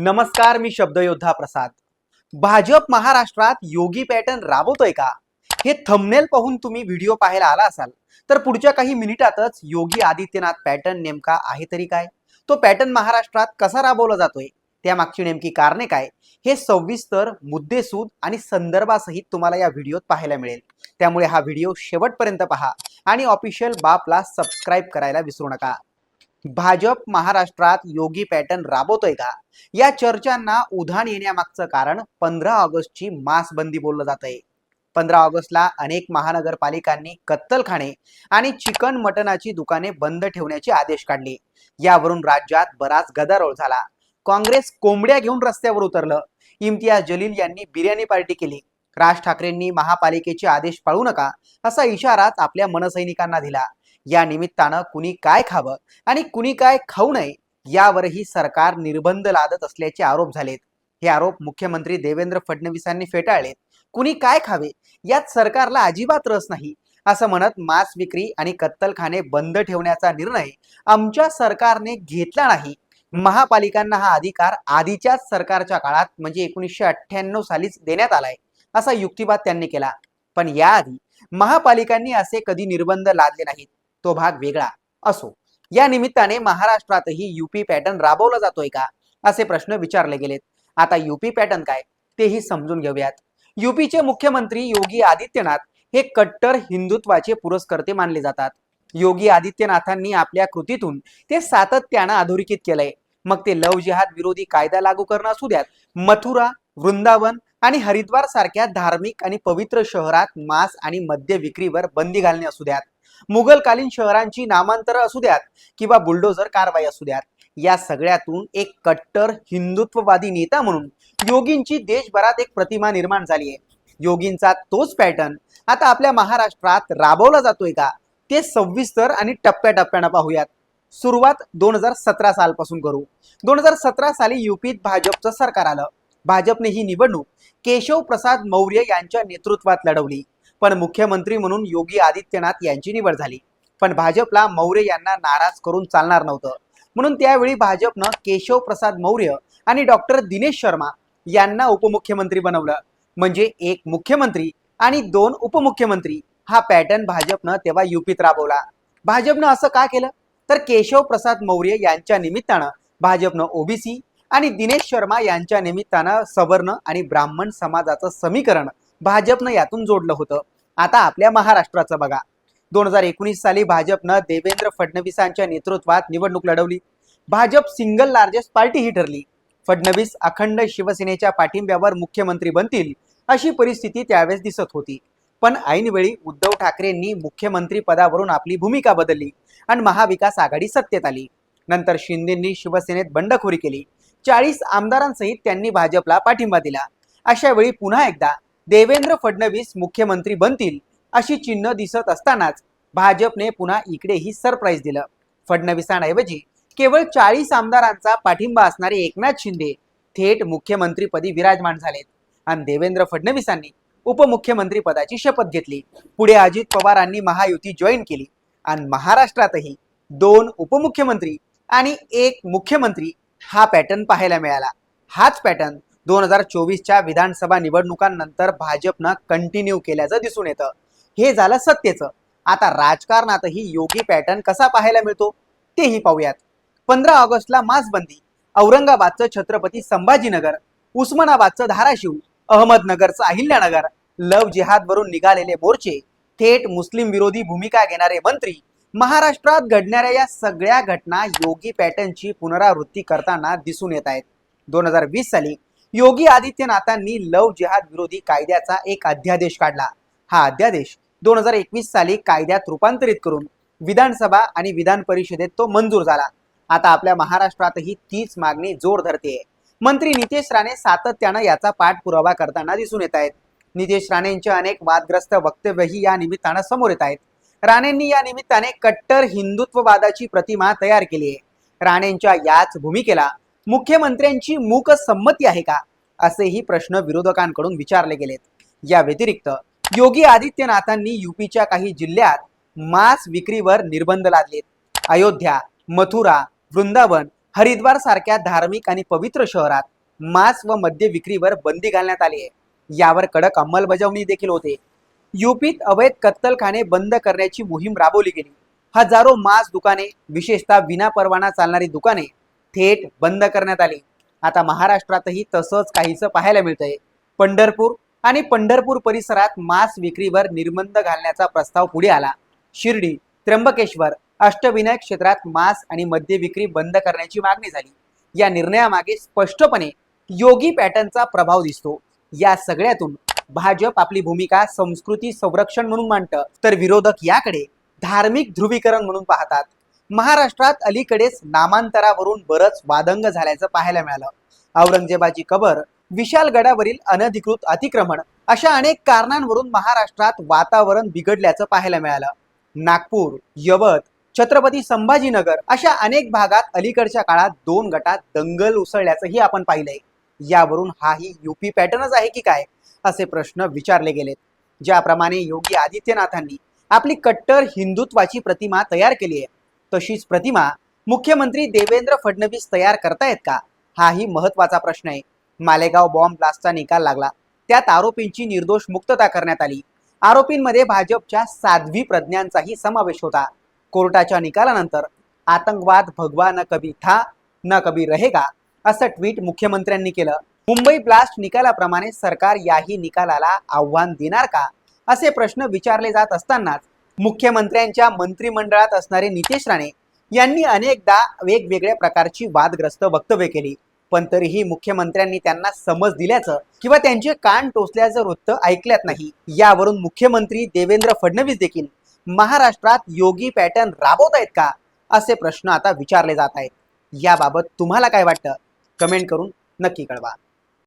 नमस्कार मी शब्दयोद्धा प्रसाद. भाजप महाराष्ट्रात योगी पॅटर्न राबवतोय का? हे थंबनेल पाहून तुम्ही व्हिडिओ पाहायला आला असाल तर पुढच्या काही मिनिटातच योगी आदित्यनाथ पॅटर्न नेमका आहे तरी काय? तो पॅटर्न महाराष्ट्रात कसा राबवला जातोय? त्यामागची नेमकी कारणे काय? हे सविस्तर मुद्देसूद आणि संदर्भासहित तुम्हाला या व्हिडिओत पाहायला मिळेल. त्यामुळे हा व्हिडिओ शेवटपर्यंत पहा आणि ऑफिशियल बापला सबस्क्राईब करायला विसरू नका. भाजप महाराष्ट्रात योगी पॅटर्न राबवतोय का? या चर्चांना उधाण येण्यामागचं कारण पंधरा ऑगस्टची मासबंदी बोललं जात आहे पंधरा ऑगस्टला अनेक महानगरपालिकांनी कत्तलखाने आणि चिकन मटनाची दुकाने बंद ठेवण्याचे आदेश काढले. यावरून राज्यात बराच गदारोळ झाला. काँग्रेस कोंबड्या घेऊन रस्त्यावर उतरलं. इम्तियाज जलील यांनी बिर्याणी पार्टी केली. राज ठाकरेंनी महापालिकेचे आदेश पाळू नका असा इशाराच आपल्या मनसैनिकांना दिला. या निमित्तानं कुणी काय खावं आणि कुणी काय खाऊ नये यावरही सरकार निर्बंध लादत असल्याचे आरोप झालेत. हे आरोप मुख्यमंत्री देवेंद्र फडणवीसांनी फेटाळलेत. कुणी काय खावे? यात सरकारला अजिबात रस नाही. असं म्हणत मांस विक्री आणि कत्तलखाने बंद ठेवण्याचा निर्णय आमच्या सरकारने घेतला नाही. महापालिकांना हा अधिकार आधीच्याच सरकारच्या काळात म्हणजे एकोणीसशे अठ्ठ्याण्णव सालीच देण्यात आलाय असा युक्तिवाद त्यांनी केला. पण याआधी महापालिकांनी असे कधी निर्बंध लादले नाहीत. तो भाग वेगळा असो. या निमित्ताने महाराष्ट्रातही युपी पॅटर्न राबवला जातोय का? असे प्रश्न विचारले गेलेत. आता युपी पॅटर्न काय? तेही समजून घेऊयात. युपीचे मुख्यमंत्री योगी आदित्यनाथ हे कट्टर हिंदुत्वाचे पुरस्कर्ते मानले जातात. योगी आदित्यनाथांनी आपल्या कृतीतून ते सातत्यानं अधोरेखित केलंय. मग ते लव जिहाद विरोधी कायदा लागू करणं असू द्यात. मथुरा वृंदावन आणि हरिद्वार सारख्या धार्मिक आणि पवित्र शहरात मांस आणि मद्य विक्रीवर बंदी घालणे असू द्यात. मुघलकालीन शहरांची नामांतर असू द्यात किंवा बुलडोझर कारवाई असू द्यात. या सगळ्यातून एक कट्टर हिंदुत्ववादी नेता म्हणून योगींची देशभरात एक प्रतिमा निर्माण झाली आहे. योगींचा तोच पॅटर्न आता आपल्या महाराष्ट्रात राबवला जातोय का? ते सविस्तर आणि टप्प्याटप्प्यानं पाहूयात. सुरुवात दोन हजार सतरा सालपासून करू. दोन हजार सतरा साली युपीत भाजपचं सरकार आलं. भाजपने ही निवडणूक केशव प्रसाद मौर्य यांच्या नेतृत्वात लढवली. पण मुख्यमंत्री म्हणून योगी आदित्यनाथ यांची निवड झाली. पण भाजपला मौर्य यांना नाराज करून चालणार नव्हतं. म्हणून त्यावेळी भाजपनं केशव प्रसाद मौर्य आणि डॉक्टर दिनेश शर्मा यांना उपमुख्यमंत्री बनवलं. म्हणजे एक मुख्यमंत्री आणि दोन उपमुख्यमंत्री हा पॅटर्न भाजपनं तेव्हा युपीत राबवला. भाजपनं असं का केलं? तर केशव प्रसाद मौर्य यांच्या निमित्तानं भाजपनं ओबीसी आणि दिनेश शर्मा यांच्या निमित्तानं सवर्ण आणि ब्राह्मण समाजाचं समीकरण भाजपनं यातून जोडलं होतं. आता आपल्या महाराष्ट्राचं बघा. दोन हजार एकोणीस साली भाजपनं देवेंद्र फडणवीसांच्या नेतृत्वात निवडणूक लढवली. भाजप सिंगल लार्जेस्ट पार्टी ही ठरली. फडणवीस अखंड शिवसेनेच्या पाठिंब्यावर मुख्यमंत्री बनतील अशी परिस्थिती त्यावेळेस दिसत होती. पण ऐनवेळी उद्धव ठाकरेंनी मुख्यमंत्री पदावरून आपली भूमिका बदलली आणि महाविकास आघाडी सत्तेत आली. नंतर शिंदेंनी शिवसेनेत बंडखोरी केली. चाळीस आमदारांसहित त्यांनी भाजपला पाठिंबा दिला. अशा वेळी पुन्हा एकदा देवेंद्र फडणवीस मुख्यमंत्री बनतील अशी चिन्ह दिसत असतानाच भाजपने पुन्हा इकडेही सरप्राईज दिलं. फडणवीसांऐवजी केवळ चाळीस आमदारांचा पाठिंबा असणारे एकनाथ शिंदे थेट मुख्यमंत्रीपदी विराजमान झालेत आणि देवेंद्र फडणवीसांनी उपमुख्यमंत्री पदाची शपथ घेतली. पुढे अजित पवारांनी महायुती जॉईन केली आणि महाराष्ट्रातही दोन उपमुख्यमंत्री आणि एक मुख्यमंत्री हा पॅटर्न पाहायला मिळाला. हाच पॅटर्न दोन हजार चोवीसच्या विधानसभा निवडणुकांनंतर भाजपनं कंटिन्यू केल्याचं दिसून येतं. हे झालं सत्तेचं. आता राजकारणातही योगी पॅटर्न कसा पाहायला मिळतो तेही पाहूयात. पंधरा ऑगस्टला मासबंदी औरंगाबादचं छत्रपती संभाजीनगर उस्मानाबादचं धाराशिव अहमदनगरचं अहिल्यानगर लव जिहादवरून निघालेले मोर्चे थेट मुस्लिम विरोधी भूमिका घेणारे मंत्री महाराष्ट्रात घडणाऱ्या या सगळ्या घटना योगी पॅटर्नची पुनरावृत्ती करताना दिसून येत आहेत. दोन हजार वीस साली योगी आदित्यनाथांनी लव जिहाद विरोधी कायद्याचा एक अध्यादेश काढला. हा अध्यादेश दोन हजार एकवीस साली कायद्यात रूपांतरित करून विधानसभा आणि विधान परिषदेत तो मंजूर झाला. आता आपल्या महाराष्ट्रातही तीच मागणी जोर धरते मंत्री नितेश राणे सातत्यानं याचा पाठपुरावा करताना दिसून येत आहेत. नितेश राणेंचे अनेक वादग्रस्त वक्तव्यही या निमित्तानं समोर येत आहेत. राणेंनी या निमित्ताने कट्टर हिंदुत्ववादाची प्रतिमा तयार केली आहे. राणेंच्या याच भूमिकेला मुख्यमंत्र्यांची मूक संमती आहे का? असेही प्रश्न विरोधकांकडून विचारले गेलेत. या व्यतिरिक्त योगी आदित्यनाथांनी युपीच्या काही जिल्ह्यात मांस विक्रीवर निर्बंध लादलेत. अयोध्या मथुरा वृंदावन हरिद्वार सारख्या धार्मिक आणि पवित्र शहरात मांस व मद्य विक्रीवर बंदी घालण्यात आली आहे. यावर कडक अंमलबजावणी देखील होते. युपीत अवैध कत्तलखाने बंद करण्याची मोहीम राबवली गेली. हजारो मांस दुकाने विशेषतः विना परवाना चालणारी दुकाने थेट बंद करण्यात आली. आता महाराष्ट्रातही तसंच काहीसं पाहायला मिळतंय. पंढरपूर आणि पंढरपूर परिसरात मांस विक्रीवर निर्बंध घालण्याचा प्रस्ताव पुढे आला. शिर्डी त्र्यंबकेश्वर अष्टविनायक क्षेत्रात मांस आणि मद्य विक्री बंद करण्याची मागणी झाली. या निर्णयामागे स्पष्टपणे योगी पॅटर्नचा प्रभाव दिसतो. या सगळ्यातून भाजप आपली भूमिका संस्कृती संरक्षण म्हणून मांडतं तर विरोधक याकडे धार्मिक ध्रुवीकरण म्हणून पाहतात. महाराष्ट्रात अलीकडेच नामांतरावरून बरंच वादंग झाल्याचं पाहायला मिळालं. औरंगजेबाची कबर विशालगडावरील अनधिकृत अतिक्रमण अशा अनेक कारणांवरून महाराष्ट्रात वातावरण बिघडल्याचं पाहायला मिळालं. नागपूर यवत छत्रपती संभाजीनगर अशा अनेक भागात अलीकडच्या काळात दोन गटात दंगल उसळल्याचंही आपण पाहिलंय. यावरून हाही युपी पॅटर्नच आहे की काय? असे प्रश्न विचारले गेलेत. ज्याप्रमाणे योगी आदित्यनाथांनी आपली कट्टर हिंदुत्वाची प्रतिमा तयार केली आहे. तशीच प्रतिमा मुख्यमंत्री देवेंद्र फडणवीस तयार करतायत का? हाही महत्त्वाचा प्रश्न आहे. मालेगाव बॉम्ब ब्लास्टचा निकाल लागला. त्यात आरोपींची निर्दोष मुक्तता करण्यात आली. आरोपींमध्ये भाजपच्या साध्वी प्रज्ञांचाही समावेश होता. कोर्टाच्या निकालानंतर आतंकवाद भगवा न कभी था न कभी रहेगा असं ट्विट मुख्यमंत्र्यांनी केलं. मुंबई ब्लास्ट निकालाप्रमाणे सरकार याही निकालाला आव्हान देणार का? असे प्रश्न विचारले जात असतानाच मुख्यमंत्र्यांच्या मंत्रिमंडळात असणारे नितेश राणे यांनी अनेकदा वेगवेगळ्या प्रकारची वादग्रस्त वक्तव्य केली. पण तरीही मुख्यमंत्र्यांनी त्यांना समज दिल्याचं किंवा त्यांचे कान टोचल्याचं वृत्त ऐकल्यात नाही. यावरून मुख्यमंत्री देवेंद्र फडणवीस देखील महाराष्ट्रात योगी पॅटर्न राबवत आहेत का? असे प्रश्न आता विचारले जात आहेत. याबाबत तुम्हाला काय वाटतं? कमेंट करून नक्की कळवा.